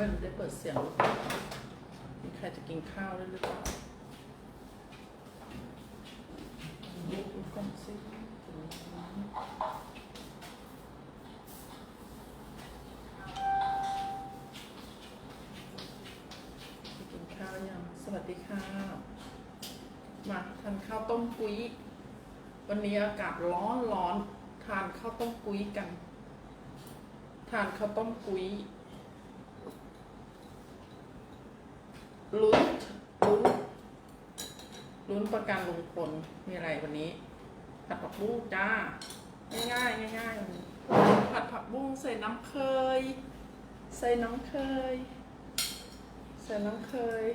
ไม่รู้ได้เปิดเสียงหรือเปล่ามีใครจะกินข้าวด้วยหรือเปล่าดูก่อนสิกินข้าวยังสวัสดีค่ะ มาทานข้าวต้มกุ้ย วันนี้อากาศร้อนร้อนทานข้าวต้มกุ้ยกัน ทานข้าวต้มกุ้ย ลุ้นลุ้นลุ้นประกันลุงพลมีอะไรวันนี้ ผัดผักบุ้งจ้า ง่ายๆง่ายๆวันนี้ผัดผักบุ้งใส่น้ำเคย ใส่น้ำเคย ใส่น้ำเคย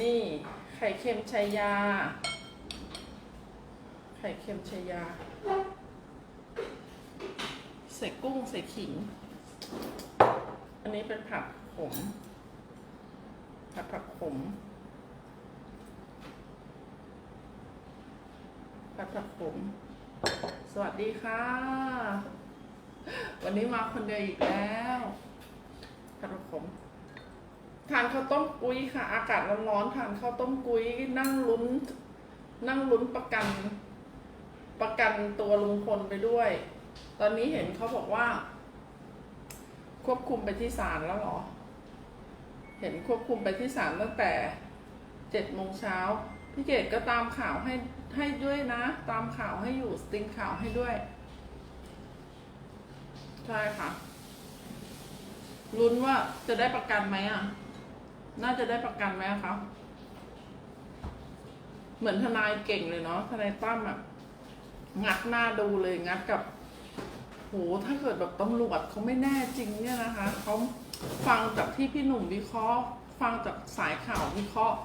นี่ ไข่เค็มชายา ไข่เค็มชายา ใส่กุ้งใส่ขิง อันนี้เป็นผักขม ผัดผักขมผัดผักขมสวัสดีค่ะ วันนี้มาคนเดียวอีกแล้วผัดผักขมทานข้าวต้มกุ้ยค่ะ อากาศร้อนๆทานข้าวต้มกุ้ยนั่งลุ้น นั่งลุ้นประกัน ประกันตัวลุงพลไปด้วย ตอนนี้เห็นเขาบอกว่า ควบคุมไปที่ศาลแล้วเหรอ เห็นควบคุมไปที่ศาลตั้งแต่เจ็ดโมงเช้าพี่เกดก็ตามข่าวให้ให้ด้วยนะ ตามข่าวให้อยู่สติงข่าวให้ด้วยใช่ค่ะลุ้นว่าจะได้ประกันไหมอะ น่าจะได้ประกันไหมคะ เหมือนทนายเก่งเลยเนาะทนายตั้มอะ งัดหน้าดูเลยงัดกับ โห ถ้าเกิดแบบตำรวจเขาไม่แน่จริงเนี่ยนะคะเขา ฟังจากที่พี่หนุ่มวิเคราะห์ ฟังจากสายข่าววิเคราะห์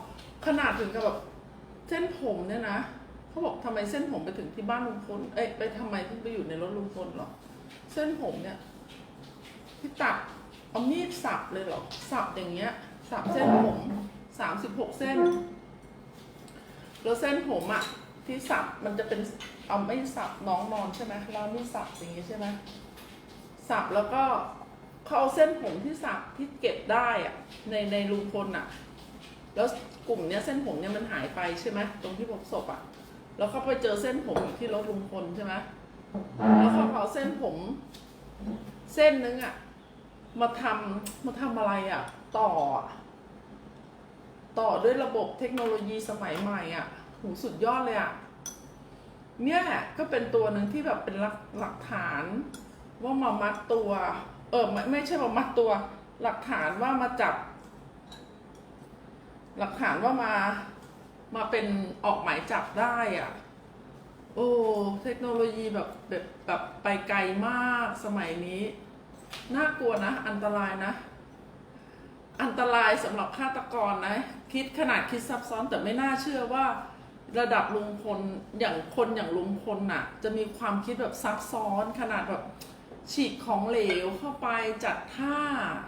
ขนาดถึงกับแบบเส้นผมเนี่ยนะเขาบอกทำไมเส้นผมไปถึงที่บ้านลุงพลเอ้ยไปทำไมถึงไปอยู่ในรถลุงพลหรอ เส้นผมเนี่ยพี่ตัดเอามีดสับเลยเหรอ สับอย่างเงี้ย สับเส้นผมสามสิบหกเส้น แล้วเส้นผมอะที่สับมันจะเป็นเอาไม่สับน้องนอนใช่ไหมเราไม่สับอย่างเงี้ยใช่ไหมสับแล้วก็ เขาเอาเส้นผมที่สับที่เก็บได้อะในในลุงพลอะแล้วกลุ่มเนี้ยเส้นผมเนี่ยมันหายไปใช่ไหมตรงที่พบศพอะแล้วเขาไปเจอเส้นผมอยู่ที่รถลุงพลใช่ไหมแล้วเขาเอาเส้นผม เส้นนึงอะมาทำมาทำอะไรอะต่อ ต่อด้วยระบบเทคโนโลยีสมัยใหม่อะหูสุดยอดเลยอะเนี่ยก็เป็นตัวหนึ่งที่แบบเป็นหลักหลักฐานว่ามามัดตัว เออไม่ไม่ใช่มามัดตัว หลักฐานว่ามาจับ หลักฐานว่ามามาเป็นออกหมายจับได้อะโอ้ เทคโนโลยีแบบแบบแบบไปไกลมากสมัยนี้ น่ากลัวนะ อันตรายนะ อันตรายสำหรับฆาตกรนะ คิดขนาดคิดซับซ้อนแต่ไม่น่าเชื่อว่า ระดับลุงพลอย่างคนอย่างลุงพลน่ะ จะมีความคิดแบบซับซ้อนขนาดแบบ ฉีกของเหลวเข้าไปจัดท่า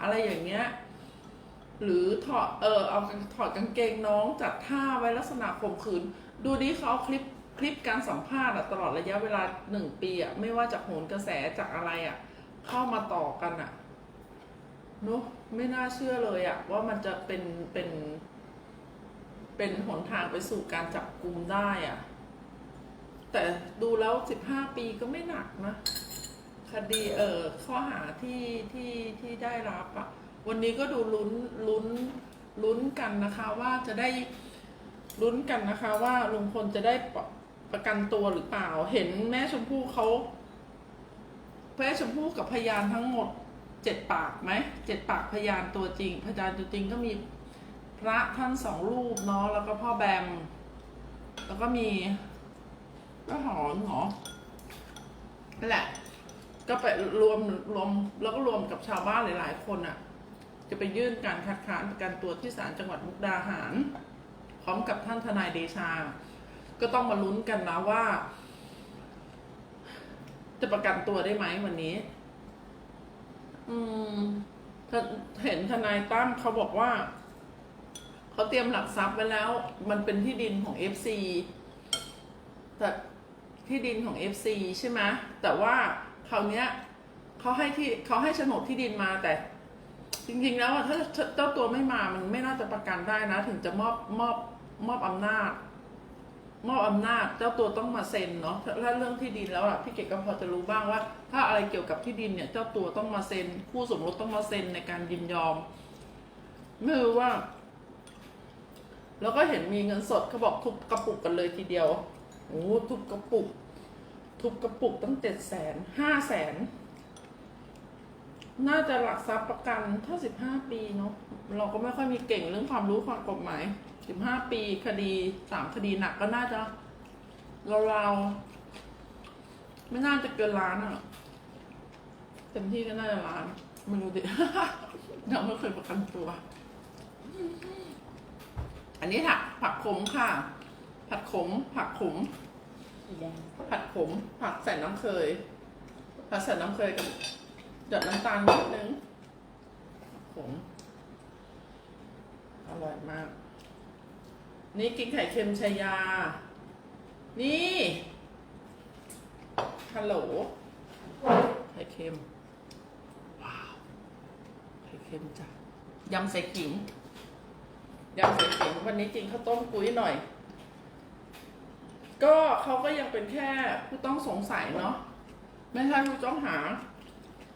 อะไรอย่างเงี้ย หรือถอดเออเอาถอดกางเกงน้องจัดท่าไว้ลักษณะข่มขืน ดูดิเขาเอาคลิปคลิปการสัมภาษณ์ตลอดระยะเวลาหนึ่งปีอะไม่ว่าจากโหนกระแสจากอะไรอะเข้ามาต่อกันอะเนอะไม่น่าเชื่อเลยอะว่ามันจะเป็นเป็น เป็นหนทางไปสู่การจับกลุ่มได้อะแต่ดูแล้วสิบห้าปีก็ไม่หนักนะ คดีเอ่อข้อหาที่ที่ที่ได้รับอะวันนี้ก็ดูลุ้นลุ้นลุ้นกันนะคะว่าจะได้ลุ้นกันนะคะ ว่าลุงพลจะได้ประประกันตัวหรือเปล่า เห็นแม่ชมพู่เขาแม่ชมพู่กับพยานทั้งหมดเจ็ดปากไหมเจ็ดปากพยานตัวจริง พยานตัวจริงก็มีพระท่านสองรูปเนาะแล้วก็พ่อแบม แล้วก็มีก็หอนเหรอนั่นแหละ ก็ไปรวมรวมแล้วก็รวมกับชาวบ้านหลาย ๆ คนอะ จะไปยื่นการคัดค้านประกันตัวที่ศาลจังหวัดมุกดาหาร พร้อมกับท่านทนายเดชา ก็ต้องมาลุ้นกันนะว่า จะประกันตัวได้ไหมวันนี้ อืมเห็นทนายตั้มเขาบอกว่าเขาเตรียมหลักทรัพย์ไว้แล้ว มันเป็นที่ดินของเอฟซีแต่ที่ดินของเอฟซีใช่ไหมแต่ว่า คราวเนี้ยเขาให้ที่เขาให้โฉนดที่ดินมาแต่ จริงๆแล้วอะถ้าเจ้าตัวไม่มามันไม่น่าจะประกันได้นะ ถึงจะมอบมอบมอบอำนาจ มอบอำนาจเจ้าตัวต้องมาเซ็นเนาะถ้าเรื่องที่ดินแล้วอะพี่เกดก็พอจะรู้บ้างว่า ถ้าอะไรเกี่ยวกับที่ดินเนี่ย เจ้าตัวต้องมาเซ็น คู่สมรสต้องมาเซ็นในการยินยอมไม่รู้ว่า แล้วก็เห็นมีเงินสดเขาบอกทุบกระปุกกันเลยทีเดียวโอ้ทุบกระปุก ทุบกระปุกตั้งเจ็ดแสนห้าแสนน่าจะหลักทรัพย์ประกันถ้าสิบห้าปีเนาะเราก็ไม่ค่อยมีเก่งเรื่องความรู้ความกฎหมายสิบห้าปีคดีสามคดีหนักก็น่าจะเราๆไม่น่าจะเกินล้านอะเต็มที่ก็น่าจะล้านไม่รู้ดิยังไม่เคยประกันตัว อันนี้ผักผักขมค่ะ ผัดขม ผักขม สีแดง ผัดขมผัดใส่น้ำเคยผัดใส่น้ำเคยกับหยดน้ำตาลนิดนึงขมอร่อยมาก นี่กินไข่เค็มชายา นี่ฮัลโหลไข่เค็มว้าวไข่เค็มจ้ะยำใส่ขิงยำใส่ขิงวันนี้กินข้าวต้มกุ้ยหน่อย ก็เขาก็ยังเป็นแค่ผู้ต้องสงสัยเนาะไม่ใช่ผู้ต้องหา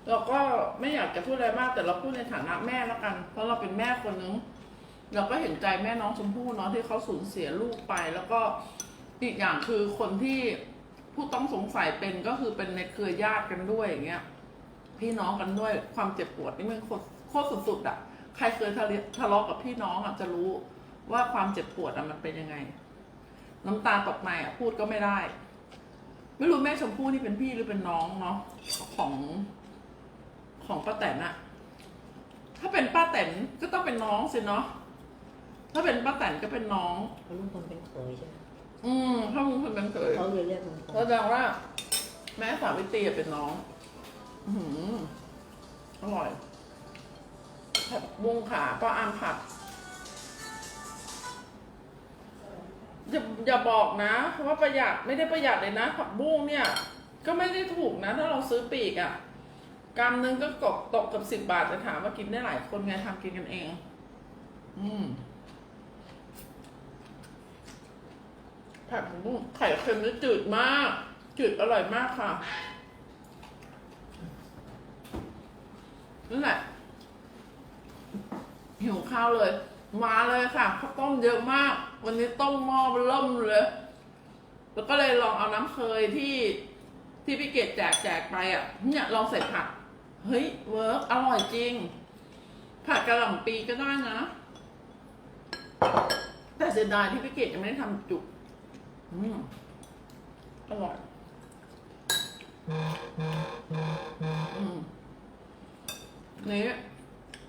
เราก็ไม่อยากจะพูดอะไรมาก แต่เราพูดในฐานะแม่แล้วกัน เพราะเราเป็นแม่คนนึงเราก็เห็นใจแม่น้องชมพู่เนาะที่เขาสูญเสียลูกไป แล้วก็อีกอย่างคือคนที่ผู้ต้องสงสัยเป็นก็คือเป็นในเครือญาติกันด้วยอย่างเงี้ยพี่น้องกันด้วยความเจ็บปวดนี่มันโคตรสุดๆอะ่ะ ใครเคยทะเลทะเลาะกับพี่น้องอะจะรู้ว่าความเจ็บปวดอะมันเป็นยังไง น้ำตาตกในอะพูดก็ไม่ได้ ไม่รู้แม่ชมพู่นี่เป็นพี่หรือเป็นน้องเนาะของของป้าแตนอะถ้าเป็นป้าแตนก็ต้องเป็นน้องสิเนาะถ้าเป็นป้าแตนก็เป็นน้องเขาลุงพลเป็นเคยใช่ไหมอืมถ้ามึงเป็นเป็นเขยเขาเลยเรียกลุงพลแสดงว่า แม่สาวิตรีอะเป็นน้อง อือหืออร่อยผัดบุ้งขาป้าอามผัด อย่าอย่าบอกนะว่าประหยัดไม่ได้ประหยัดเลยนะผักบุ้งเนี่ย ก็ไม่ได้ถูกนะ ถ้าเราซื้อปีกอะ่ะกำนึงก็กบตกกับสิบบาทจะถามว่ากินได้หลายคนไงทำกินกันเอง อืมผัดผักบุ้งไข่เค็มนี่จืดมาก จืดอร่อยมากค่ะนั่นแหละหิวข้าวเลย มาเลยค่ะข้าวต้มเยอะมาก วันนี้ต้มหม้อเริ่มเลย แล้วก็เลยลองเอาน้ำเคยที่ที่พี่เกดแจกแจกไปอะ เนี่ยลองใส่ผัก เฮ้ยเวิร์กอร่อยจริง ผัดกระหล่ำปีก็ได้นะ แต่เสียดายที่พี่เกดยังไม่ได้ทำจุก อืมอร่อย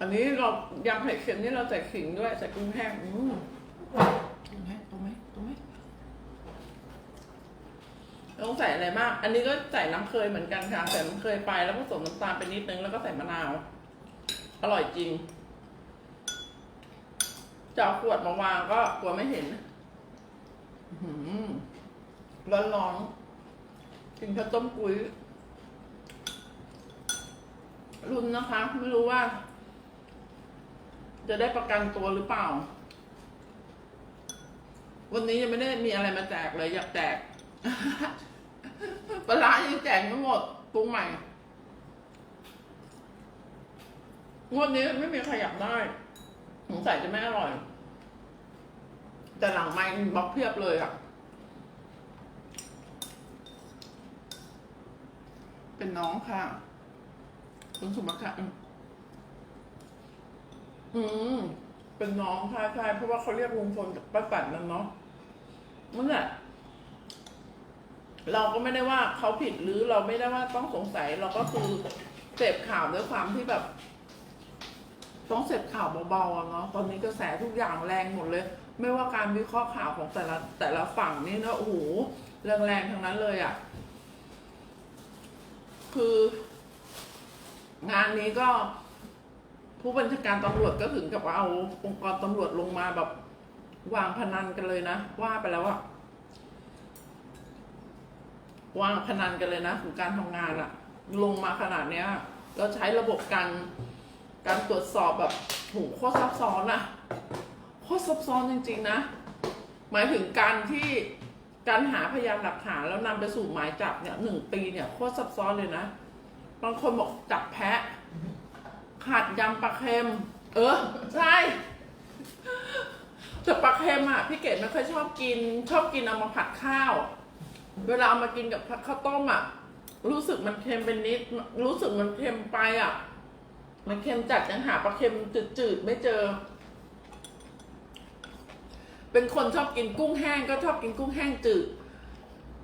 นนี้เรายำไข่เค็มนี่เราใส่ขิงด้วยใส่กุ้งแห้งอืมตรงไหมตรงไหมตรงไหมต้องใส่อะไรมาก อันนี้ก็ใส่น้ำเคยเหมือนกันค่ะ ใส่น้ำเคยไปแล้วผสมน้ำตาลไปนิดนึงแล้วก็ใส่มะนาว อร่อยจริง จะเอาขวดมาวางก็กลัวไม่เห็นร้อนร้อนๆกินข้าวต้มกุ้ยรุนนะคะ ไม่รู้ว่า จะได้ประกันตัวหรือเปล่า วันนี้ยังไม่ได้มีอะไรมาแจกเลยอยากแจกปลาร้ายังแจกไม่หมดปรุงใหม่งวดนี้ไม่มีใครอยากได้สงสัยจะไม่อร่อย แต่หลังไม้บล็อกเพียบเลยอะ เป็นน้องค่ะ คุณสุมาค่ะ อืมเป็นน้องใช่ใช่เพราะว่าเขาเรียกลุงพลกับป้าแตนนั่นเนาะนั่นแหละเราก็ไม่ได้ว่าเขาผิดหรือเราไม่ได้ว่าต้องสงสัย เราก็คือเสพข่าวด้วยความที่แบบ ต้องเสพข่าวเบาๆอะเนาะตอนนี้กระแสทุกอย่างแรงหมดเลย ไม่ว่าการวิเคราะห์ข่าวของแต่ละแต่ละฝั่งนี่นะโอ้โหแรงๆทั้งนั้นเลยอะคือ งานนี้ก็ ผู้บัญชาการตำรวจก็ถึงกับว่าเอาองค์กรตำรวจลงมาแบบวางพนันกันเลยนะ ว่าไปแล้วอะวางพนันกันเลยนะถึงการทำงานอะลงมาขนาดเนี้ยแล้วใช้ระบบการการตรวจสอบแบบโหโคตรซับซ้อนอะโคตรซับซ้อนจริง ๆ นะ หมายถึงการที่การหาพยานหลักฐานแล้วนำไปสู่หมายจับเนี่ยหนึ่งปีเนี่ยโคตรซับซ้อนเลยนะบางคนบอกจับแพะ ขาดยำปลาเค็ม เออ ใช่แต่ปลาเค็มอะพี่เกดไม่ค่อยชอบกิน ชอบกินเอามาผัดข้าว เวลาเอามากินกับข้าวต้มอะ รู้สึกมันเค็มเป็นนิด รู้สึกมันเค็มไปอะ มันเค็มจัดยังหาปลาเค็มจืดๆไม่เจอ เป็นคนชอบกินกุ้งแห้งก็ชอบกินกุ้งแห้งจืด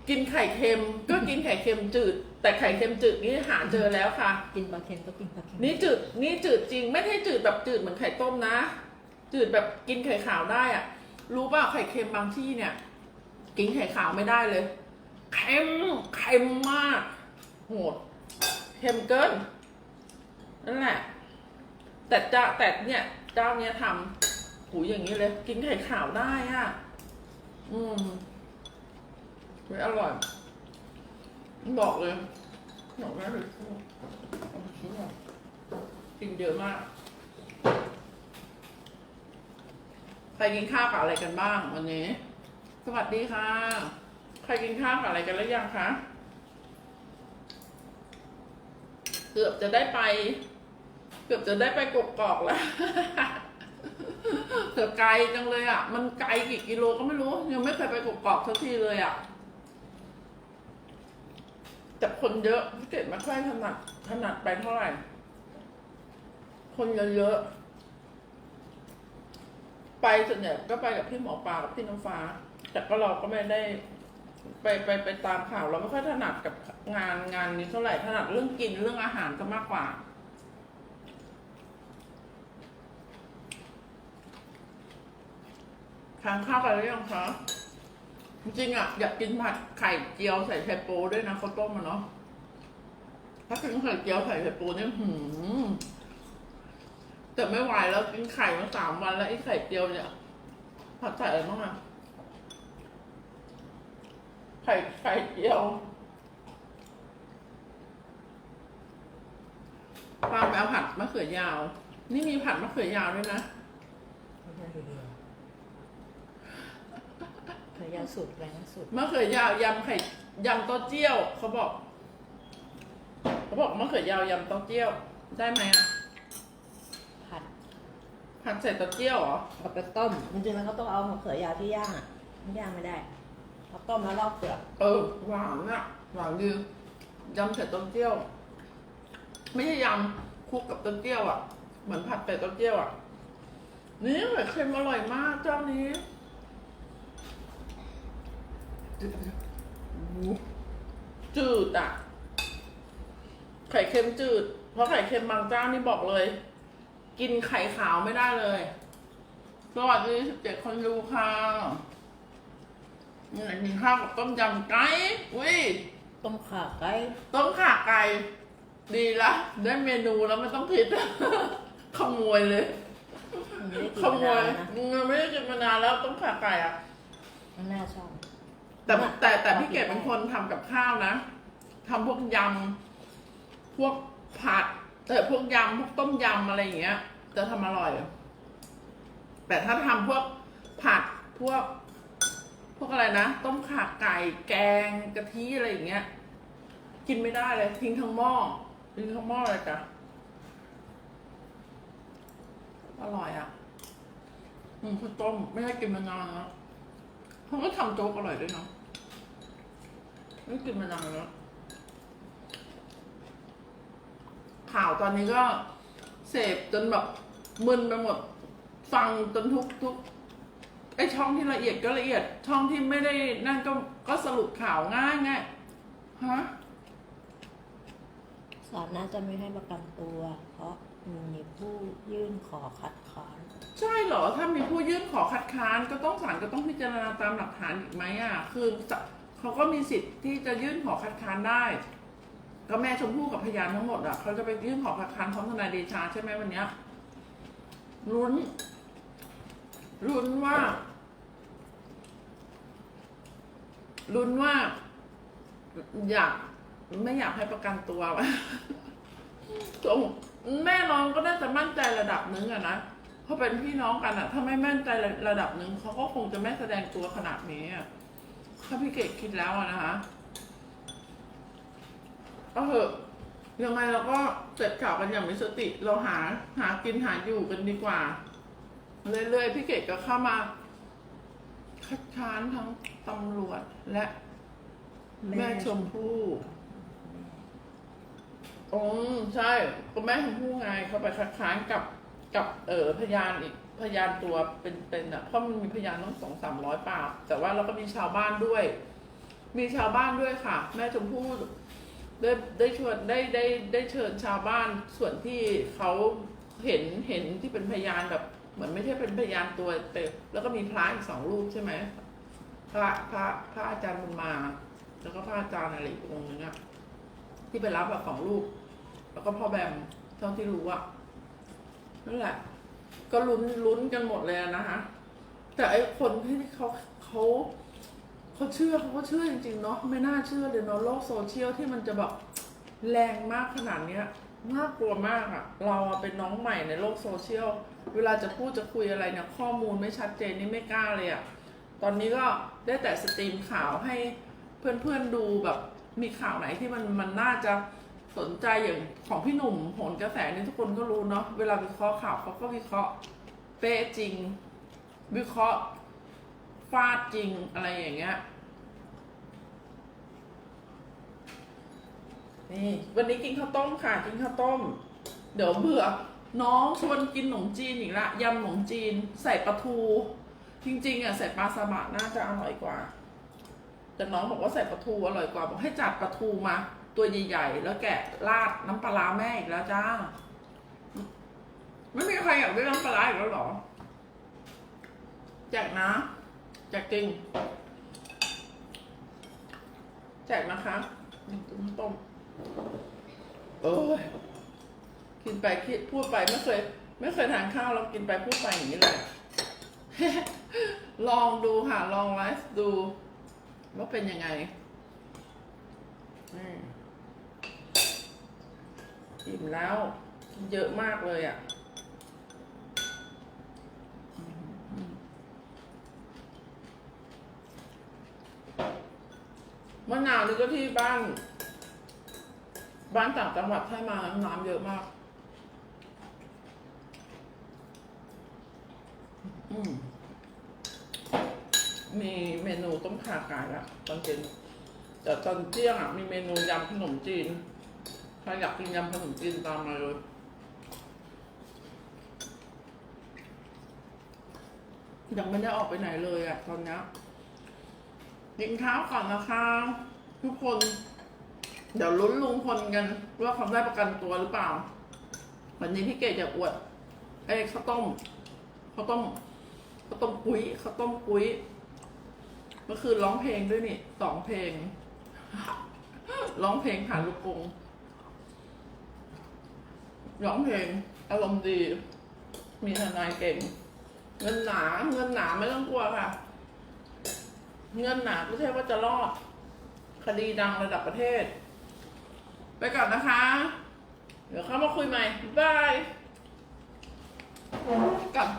กินไข่เค็มก็กินไข่เค็มจืด แต่ไข่เค็มจืดนี่หาเจอแล้วค่ะ กินปลาเค็มก็กินปลาเค็มนี่จืดนี่จืดจริง ไม่ใช่จืดแบบจืดเหมือนไข่ต้มนะ จืดแบบกินไข่ขาวได้อะรู้ป่ะไข่เค็มบางที่เนี่ย กินไข่ขาวไม่ได้เลยเค็มเค็มมากโหดเค็มเกินนั่นแหละ แต่เจ้าแต่เนี่ยเจ้าเนี้ยทำหูอย่างนี้เลย กินไข่ขาวได้อะ อืมเฮ้ยอ ร่อยบอกเลยบอกได้เลยกินเยอะมาก ใครกินข้าวกับอะไรกันบ้างวันนี้ สวัสดีค่ะ ใครกินข้าวกับอะไรกันแล้วยังคะ เกือบจะได้ไป เกือบจะได้ไปกกอกแล้วเกือบไกลจังเลยอะ มันไกลกี่กิโลก็ไม่รู้ ยังไม่เคยไปกกอกสักทีเลยอะ แต่คนเยอะพี่เกดไม่ค่อยถนัดถนัดไปเท่าไหร่ คนเยอะๆไปส่วนใหญ่ก็ไปกับพี่หมอปลากับพี่น้ำฟ้า แต่ก็เราก็ไม่ได้ ไปไปไปตามข่าว เราไม่ค่อยถนัดกับงานงานนี้เท่าไหร่ถนัดเรื่องกินเรื่องอาหารก็มากกว่าทานข้าวกันหรือยังคะ จริงอะ อยากกินผัดไข่เจียวใส่ไชโป๊ด้วยนะข้าวต้มมันเนาะถ้ากินไข่เจียวใส่ไชโป๊เนี่ยหืมแต่ไม่ไหวแล้วกินไข่มาสามวันแล้วไอ้ไข่เจียวเนี่ยผัดใส่อะไรบ้างอะไข่ไข่เจียวปลาไปเอาผัดมะเขือยาว นี่มีผัดมะเขือยาวด้วยนะ ไม่ใช่ทีเดียวเขย ยาวสุดแรงสุดมะเขือยาวยำไข่ยำเต้าเจี้ยว เขาบอก เขาบอกมะเขือยาวยำเต้าเจี้ยว ได้ไหมอะผัดผัดใส่เต้าเจี้ยวเหรอเอาไปต้มจริงๆแล้วก็ต้องเอามะเขือยาวที่ย่างอะไม่ย่างไม่ได้เอาต้มแล้วลอกเปลือกเออหวานอะหวานดียำใส่เต้าเจี้ยว ไม่ใช่ยำคลุกกับเต้าเจี้ยวอะเหมือนผัดใส่เต้าเจี้ยวอะนี่ไข่เค็มอร่อยมากเจ้านี้ จืดอะ ไข่เค็มจืด เพราะไข่เค็มบางเจ้านี่บอกเลย กินไข่ขาวไม่ได้เลย สวัสดีสิบเจ็ดคนดูค่ะนี่กินข้าวกับต้มยำไก่อุ้ยต้มข่าไก่ต้มข่าไก่ดีละได้เมนูแล้วไม่ต้องคิดขโมยเลยมันไม่ได้กินขโมมายนานแล้วนะมึงไม่ได้กินมานานแล้วต้มข่าไก่อะมันน่าชอบ แต่แต่แต่ชอบพี่เกดกินเป็นคนทำกับข้าวนะทำพวกยำพวกผัดเออพวกยำพวกต้มยำอะไรอย่างเงี้ย จะทำอร่อย แต่ถ้าทำพวกผัดพวก พวกอะไรนะต้มข่าไก่แกงกะทิอะไรอย่างเงี้ย กินไม่ได้เลยทิ้งทั้งหม้อทิ้งทั้งหม้อเลยจ้ะอร่อยอะ อืมข้าวต้มไม่ได้กินมานานแล้ว เขาก็ทำโจ๊กอร่อยด้วยเนาะไม่กินมานานแล้ว ข่าวตอนนี้ก็เสพจนแบบมึนไปหมด ฟังจนทุกทุกไอช่องที่ละเอียดก็ละเอียด ช่องที่ไม่ได้นั่นก็ก็สรุปข่าวง่ายง่ายฮะศาลน่าจะไม่ให้ประกันตัว เพราะมีผู้ยื่นขอคัดค้าน ใช่เหรอ ถ้ามีผู้ยื่นขอคัดค้านก็ต้องศาลก็ต้องพิจารณาตามหลักฐานอีกไหมอะ คือเขาก็มีสิทธิ์ที่จะยื่นขอคัดค้านได้ ก็แม่ชมพู่กับพยานทั้งหมดอะเขาจะไปยื่นขอคัดค้านพร้อมทนายเดชาใช่ไหมวันเนี้ยลุ้นลุ้นว่าลุ้นว่า อยากไม่อยากให้ประกันตัววะตรงแม่น้องก็น่าจะมั่นใจระดับนึงอะนะ เพราะเป็นพี่น้องกันอะถ้าไม่มั่นใจระดับหนึ่งเขาก็คงจะไม่แสดงตัวขนาดนี้อะถ้าพี่เกดคิดแล้วอะนะคะก็เถอะยังไงเราก็เสร็จข่าวกันอย่างมีสติ เราหาหากินหาอยู่กันดีกว่า เรื่อยๆพี่เกดก็เข้ามา คัดค้านทั้งตำรวจและแม่ชมพู่อ๋อใช่ก็แม่ชมพู่ไงเขาไปคัดค้านกับ กับเออพยานอีกพยานตัวเป็นๆอะเพราะมันมีพยานต้องสองสามร้อยปากแต่ว่าเราก็มีชาวบ้านด้วย มีชาวบ้านด้วยค่ะ แม่ชมพู่ได้ได้ชวนได้ได้ได้เชิญชาวบ้านส่วนที่เขาเห็นเห็นที่เป็นพยานแบบ เหมือนไม่ใช่เป็นพยานตัวเต็มแล้วก็มีพระอีกสองรูปใช่ไหมพระพระพระอาจารย์บุญมา แล้วก็พระอาจารย์อะไรอีกองค์นึงอะที่ไปรับแบบสองรูป แล้วก็พ่อแบมเท่าที่รู้อะ นั่นแหละ ก็ลุ้นลุ้นกันหมดเลยนะคะแต่ไอ้คนที่เขาเขาเขาเชื่อเขาก็เชื่อจริงๆเนาะไม่น่าเชื่อเลยเนาะโลกโซเชียลที่มันจะแบบแรงมากขนาดเนี้ยน่ากลัวมากอะเราอะเป็นน้องใหม่ในโลกโซเชียลเวลาจะพูดจะคุยอะไรเนี่ยข้อมูลไม่ชัดเจนนี่ไม่กล้าเลยอะตอนนี้ก็ได้แต่สตรีมข่าวให้เพื่อนๆดูแบบมีข่าวไหนที่มันมันน่าจะ สนใจอย่างของพี่หนุ่มโหนกระแสนี่ทุกคนก็รู้เนาะเวลาวิเคราะห์ข่าวเขาก็วิเคราะห์เป๊ะจริง วิเคราะห์ฟาดจริงอะไรอย่างเงี้ยนี่วันนี้กินข้าวต้มค่ะกินข้าวต้ม เดี๋ยวเบื่อ น้องชวนกินขนมจีนอีกละยำขนมจีน ใส่ปลาทู จริงๆอะใส่ปลาสบะน่าจะอร่อยกว่า แต่น้องบอกว่าใส่ปลาทูอร่อยกว่าบอกให้จัดปลาทูมา ตัวใหญ่ๆ แล้วแกะราดน้ำปลาแม่อีกแล้วจ้า ไม่มีใครอยากได้น้ำปลาอีกแล้วหรอ แจกนะ แจกจริง แจกนะคะต้มต้มโอ้ยกินไปคิดพูดไปไม่เคย ไม่เคยทานข้าวแล้วกินไปพูดไปอย่างนี้เลยลองดูค่ะ ลองไลฟ์ดู ว่าเป็นยังไงอืม อิ่มแล้ว เยอะมากเลยอะมะนาวนี่ก็ที่บ้าน บ้านต่างจังหวัดให้มาน้ำเยอะมาก อืมมีเมนูต้มข่าไก่ละตอนเย็นแต่ตอนเที่ยงอะมีเมนูยำขนมจีน ใครอยากกินยำขนมจีนตามมาเลยยังไม่ได้ออกไปไหนเลยอะตอนเนี้ยกินข้าวก่อนนะคะทุกคน เดี๋ยวลุ้นลุงพลกันว่าเขาได้ประกันตัวหรือเปล่า วันนี้พี่เกดจะอวดไอ้ข้าวต้มข้าวต้มข้าวต้มกุ้ยข้าวต้มกุ้ยเมื่อคืนร้องเพลงด้วยนี่สองเพลง ร้องเพลงผ่านลูกกง ร้องเพลงอารมณ์ดี มีทนายเก่ง เงินหนาเงินหนาไม่ต้องกลัวค่ะ เงินหนาไม่ใช่ว่าจะรอด คดีดังระดับประเทศ ไปก่อนนะคะ เดี๋ยวเข้ามาคุยใหม่บายกลับ